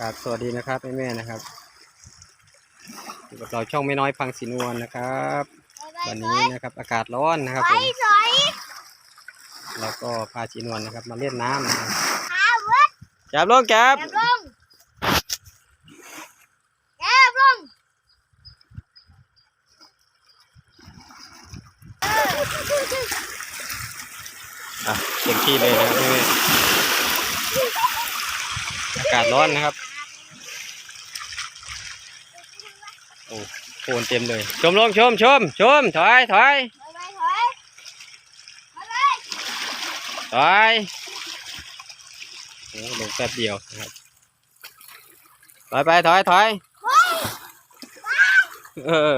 ครับสวัสดีนะครับแม่แม่ๆนะครับอยู่กับเราช่องไม่น้อยพังสีนวลนะครับ วันนี้นะครับอากาศร้อนนะครับผมสวยเราก็พาสีนวลนะครับ มาเล่นน้ำนะครับขาวัดจับลงจับแอบลงแอบลงอะเต็มที่เลยนะครับแม่แม่อากาศร้อนนะครับ โอ้โคนเต็มเลย ชมลงชมชมชมถอยถอยถอยถอยถอยไปถอยโอ้ลงแป๊บเดียวนะครับถอยไปถอยถอยเออ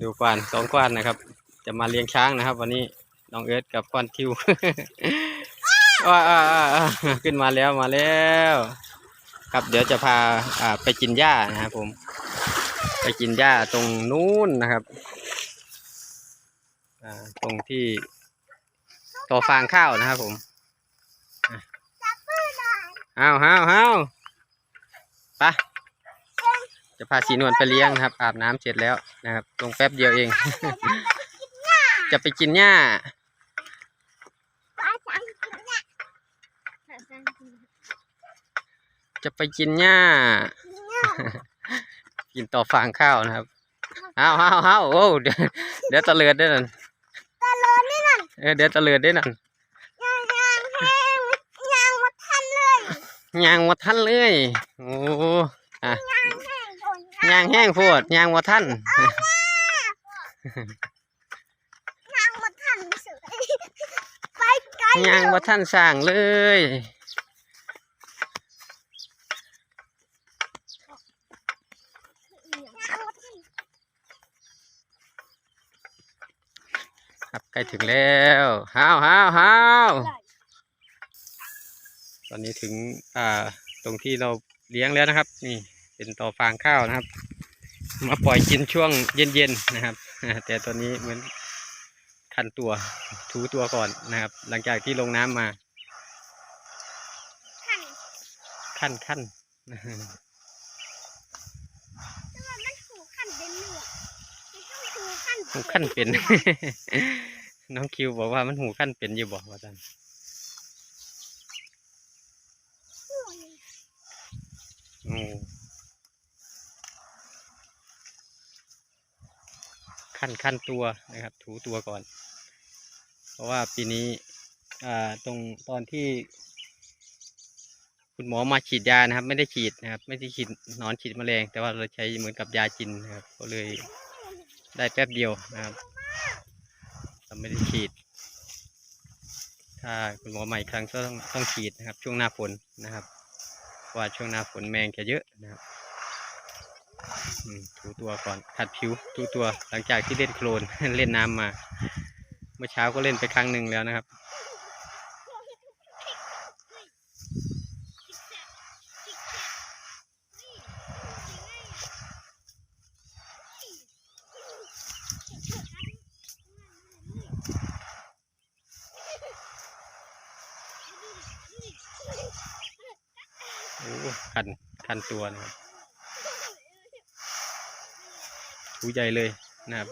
ดูควานสองควานนะครับ จะมาเลี้ยงช้างนะครับ วันนี้น้องเอิร์ธกับควานทิวว่าขึ้นมาแล้วมาแล้ว ครับเดี๋ยวจะพาอ่าไปกินหญ้านะครับผม ไปกินหญ้าตรงนู้นนะครับอ่าตรงที่ต่อฟางข้าวนะครับผมจับมือหน่อยห้าวห้าวห้าวไปะจะพาสีนวลไปเลี้ยงนะครับ อาบน้ำเสร็จแล้วนะครับ ลงแป๊บเดียวเอง จะไปกินหญ้าปลาสังกินเนี่ยปลาจะไปกินหญ้า กินต่อฟางข้าวนะครับห้าวห้าวห้าวโอ้เดี๋ยวเดี๋ยวตะเลือดได้นั่นตะเลินนี่นั่นเออเดี๋ยวตะเลือดได้นั่นยางยางแห้งยางมาทันเลยยางวัทันเลยโอ้อะยางแห้งโดนยางแห้งโพดยางวัทันยางมาทันเสยไปไกลยางวัทันสร้างเลยยางมาทัน ครับใกล้ถึงแล้วห้าวห้าวห้าวตอนนี้ถึงอ่าตรงที่เราเลี้ยงแล้วนะครับ นี่เป็นต่อฟางข้าวนะครับ มาปล่อยกินช่วงเย็นๆนะครับ แต่ตอนนี้เหมือนคันตัวถูตัวก่อนนะครับ หลังจากที่ลงน้ำมาทันขั้นขั้น แต่ว่ามันถูกขั้นเป็นเหลือกมันต้องถูกขั้น หูขั้นเป็น น้องคิวบอกว่ามันหูขั้นเป็นอยู่บอกว่าจันโอ้ขั้นขั้นตัวนะครับ ถูตัวก่อน เพราะว่าปีนี้อ่าตรงตอนที่ คุณหมอมาฉีดยานะครับ ไม่ได้ฉีดนะครับ ไม่ได้ฉีดนอนฉีดแมลงแต่ว่าเราใช้เหมือนกับยาจินนะครับ ก็เลย ได้แป๊บเดียวนะครับเราไม่ได้ฉีด ถ้าคุณหมอใหม่ครั้งก็ต้องต้องฉีดนะครับ ช่วงหน้าฝนนะครับว่าช่วงหน้าฝนแมงจะเยอะนะครับถูตัวก่อนขัดผิวถูตัวหลังจากที่เล่นโคลนเล่นน้ำมา เมื่อเช้าก็เล่นไปครั้งหนึ่งแล้วนะครับ โอ้ คันคันตัวนะครับถูใหญ่เลยนะครับ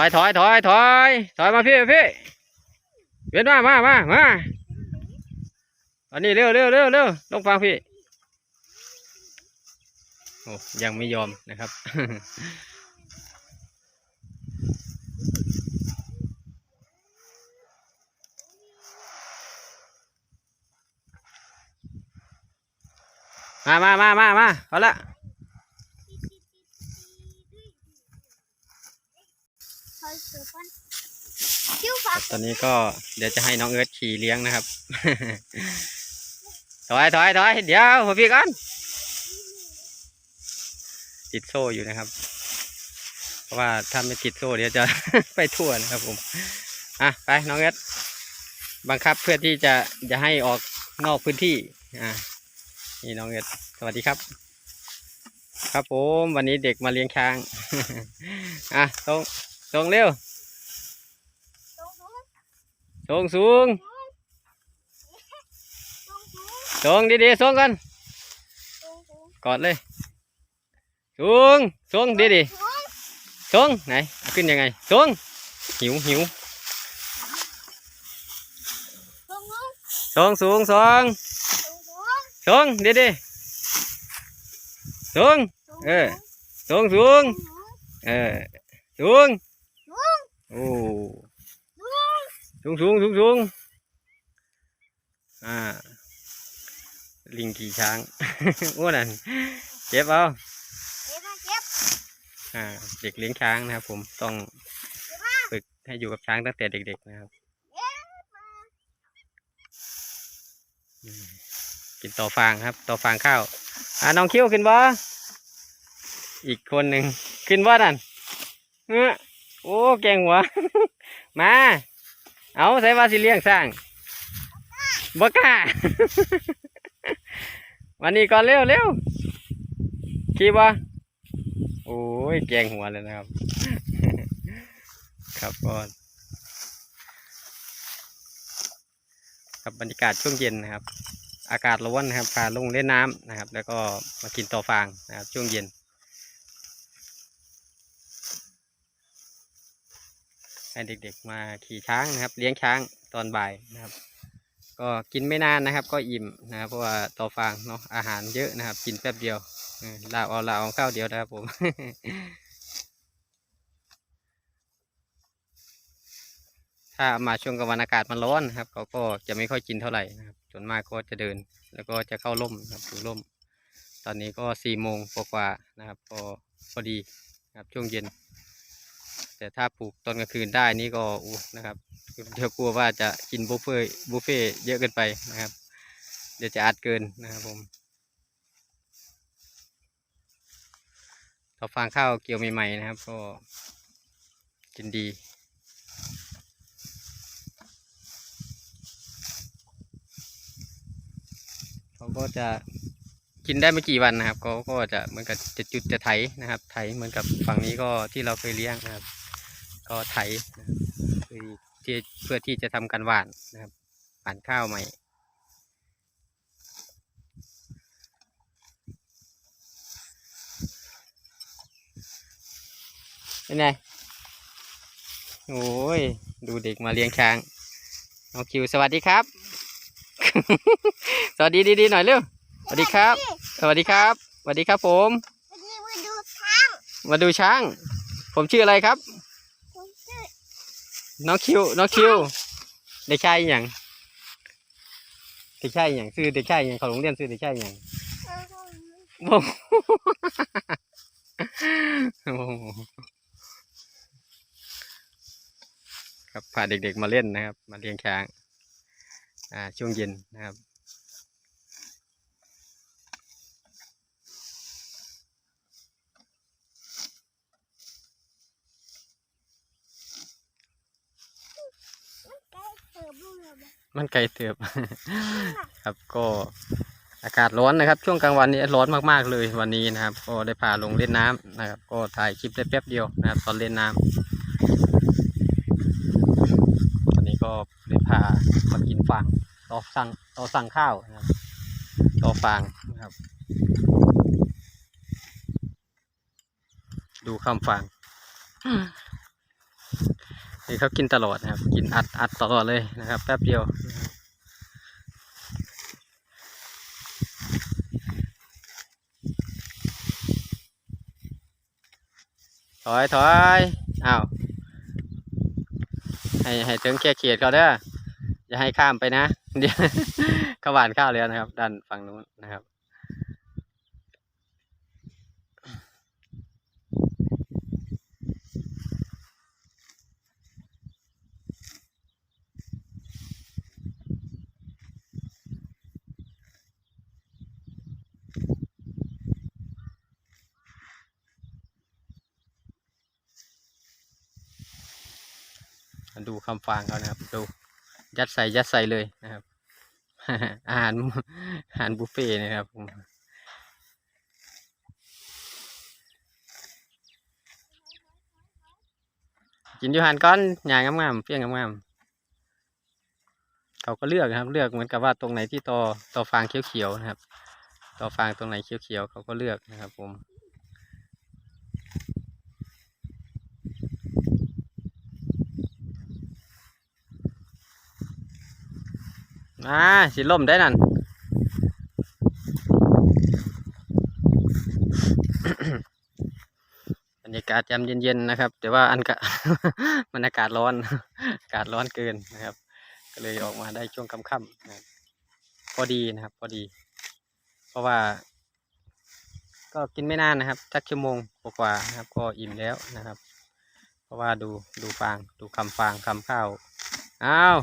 อยถอยถอยถอยถอยมาพี่พี่เวียนมามามามาอันนี้เร็วเร็วเร็วเร็วลงฟังพี่โอ้ยังไม่ยอมนะครับมามามามามาเอาละ คิ้ว ค ฟ้า รับ ตอนนี้ก็เดี๋ยวจะให้น้องเอิร์ธขี่เลี้ยงนะครับ ถอยถอยถอยเดี๋ยวหัวพี่ก่อนติดโซ่อยู่นะครับ เพราะว่าถ้าไม่ติดโซ่เดี๋ยวจะ ไปทั่วนะครับผม อะไปน้องเอสบังคับเพื่อที่จะจะให้ออกนอกพื้นที่ อะนี่น้องเอสสวัสดีครับ ครับผมวันนี้เด็กมาเลี้ยงช้าง อะตรง ตรงเร็วตรงสูงตรงสูงตรงสูงตรงดีๆสูงกันตรงสูงกอดเลยสูงสูงดีดีสูงๆสูงไหนเอาขึ้นยังไงสูงหิวหิวตรงสูงสูงสูงสูงตรงสูงสูงดีดีๆสูงเออสูงสูงเออสูง โอ้สูงสูงสูงสูงอ่า ลิงขี่ช้างอ้วนอะเจ็บเอาเก็บมาเก็บอ่า เด็กเลี้ยงช้างนะครับ ผมต้องฝึกให้อยู่กับช้างตั้งแต่เด็ก ๆ นะครับอืมกินต่อฟางครับ ต่อฟางข้าวอ่าน้องคิ้วขึ้นบ่อีกคนหนึ่งขึ้นบ่นั่นเออ โอ้แกงหัว มา เอาใส่ว่าสิเลี้ยงสร้างบกล้าวันนี้ก่อนเร็วเร็วขี่บ่โอ้ยแกงหัวเลยนะครับ ครับก็ครับบรรยากาศช่วงเย็นนะครับ อากาศร้อนนะครับพาลงเล่นน้ำนะครับ แล้วก็มากินต่อฟางนะครับช่วงเย็น ให้เด็กๆมาขี่ช้างนะครับ เลี้ยงช้างตอนบ่ายนะครับ ก็กินไม่นานนะครับ ก็อิ่มนะครับเพราะว่าต่อฟางเนาะอาหารเยอะนะครับ กินแป๊บเดียวลาบเอาลาบเอาข้าวเดียวนะครับผมถ้ามาช่วงกลางวันอากาศมันร้อนนะครับเขาก็จะไม่ค่อยกินเท่าไหร่นะครับส่วนมากก็จะเดิน แล้วก็จะเข้าร่มนะครับอยู่ร่ม ตอนนี้ก็สี่โมงกว่าๆนะครับ ก็พอดีนะครับช่วงเย็น แต่ถ้าปลูกตอนกลางคืนได้นี่ก็อู้นะครับเดี๋ยวกลัวว่าจะกินบุฟเฟ่บุฟเฟ่เยอะเกินไปนะครับ เดี๋ยวจะอัดเกินนะครับผมต่อฟางข้าวเกี่ยวใหม่ๆนะครับ ก็กินดีเขาก็จะกินได้ไม่กี่วันนะครับเขาก็จะเหมือนกับจะจุดจะไถนะครับ ไถเหมือนกับฝั่งนี้ก็ที่เราเคยเลี้ยงนะครับ ก็ไถนะครับเพื่อที่เพื่อที่จะทำการหว่านนะครับหว่านข้าวใหม่ เป็นไง โอ้ย ดูเด็กมาเลี้ยงช้าง น้องคิวสวัสดีครับ สวัสดีดีๆหน่อยเร็ว สวัสดีครับ สวัสดีครับ สวัสดีครับผมวันนี้มาดูช้าง มาดูช้าง ผมชื่ออะไรครับผมชื่อ น้องคิวน้องคิวเด็กชายอย่างเด็กชายอย่างซื้อเด็กชายอย่างเขาโรงเรียนซื้อเด็กชายอย่างเออโอ้ครับพาเด็กๆมาเล่นนะครับ มาเลี้ยงช้าง อ่าช่วงเย็นนะครับ มันไกลเสือบุ้งเลยมันไกลเติบ ครับก็อากาศร้อนนะครับ ช่วงกลางวันนี้ร้อนมากๆเลยวันนี้นะครับ ก็ได้พาลงเล่นน้ำนะครับ ก็ถ่ายคลิปได้แป๊บเดียวนะครับ ตอนเล่นน้ำวันนี้ก็ได้พามากินฟางต่อสั่งต่อสั่งข้าวนะครับต่อฟางนะครับ ดูคำฟาง นี่เขากินตลอดนะครับ กินอัดอัดตลอดเลยนะครับ แป๊บเดียวถอยถอยอ้าว ให้ให้ถึงแค่เขตเขาเด้ออย่าให้ข้ามไปนะ เดี๋ยวขวานข้าวแล้วนะครับ ด้านฝั่งนู้น ดูคำฟางเขานะครับ ดู ยัดใส่ยัดใส่เลยนะครับ อาหารอาหารบุฟเฟ่นะครับผมกินอยู่หันก้อนหยางงามๆเปี้ยงงามๆเขาก็เลือกนะครับ เลือกเหมือนกับว่าตรงไหนที่ตอตอฟางเขียวๆนะครับ ตอฟางตรงไหนเขียวๆเขาก็เลือกนะครับ ผม อ่าสิล่มได้นั่นบรรยากาศยามเย็นๆนะครับ แต่ว่าอันกะมันอากาศร้อน อากาศร้อนเกินนะครับ ก็เลยออกมาได้ช่วงค่ำๆนะพอดีนะครับ พอดี เพราะว่า ก็กินไม่นานนะครับสักชั่วโมงกว่าๆนะครับ ก็อิ่มแล้วนะครับ เพราะว่าดูดูฟางดูคำฟางคำข้าว อ้าว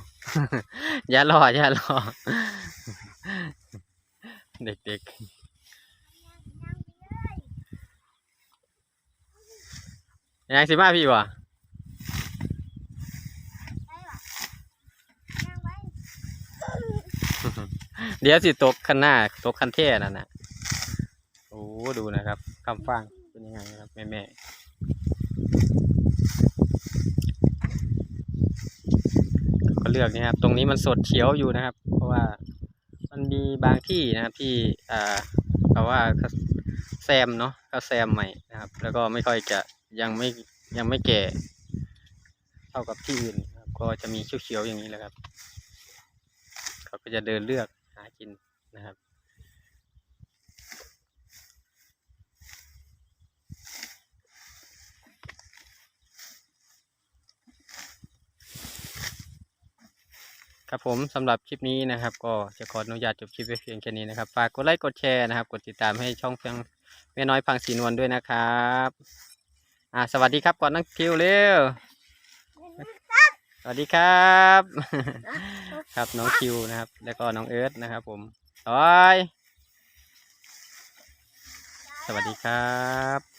อย่ารออย่ารอเด็กๆยังสิมาพี่วะเดี๋ยวสิตกคันหน้าตกคันเท่นั่นนะโอ้ดูนะครับคำฟังเป็นยังไงครับแม่แม่ ก็เลือกนะครับ ตรงนี้มันสดเขียวอยู่นะครับ เพราะว่ามันมีบางที่นะครับที่อ่าเขาว่าเขาแซมเนาะเขาแซมใหม่นะครับ แล้วก็ไม่ค่อยจะยังไม่ยังไม่แก่เท่ากับที่อื่นนะครับก็จะมีเขียวๆอย่างนี้แหละครับ เขาก็จะเดินเลือกหากินนะครับ ครับผมสำหรับคลิปนี้นะครับ ก็จะขออนุญาตจบคลิปไว้เพียงแค่นี้นะครับฝากกดไลค์กดแชร์นะครับ กดติดตามให้ช่องเพียงแม่น้อยพังสีนวลด้วยนะครับอ่าสวัสดีครับก่อนนังคิวเร็วสวัสดีครับ ครับน้องคิวนะครับ แล้วก็น้องเอิร์ธนะครับ ผมโอ้ยสวัสดีครับ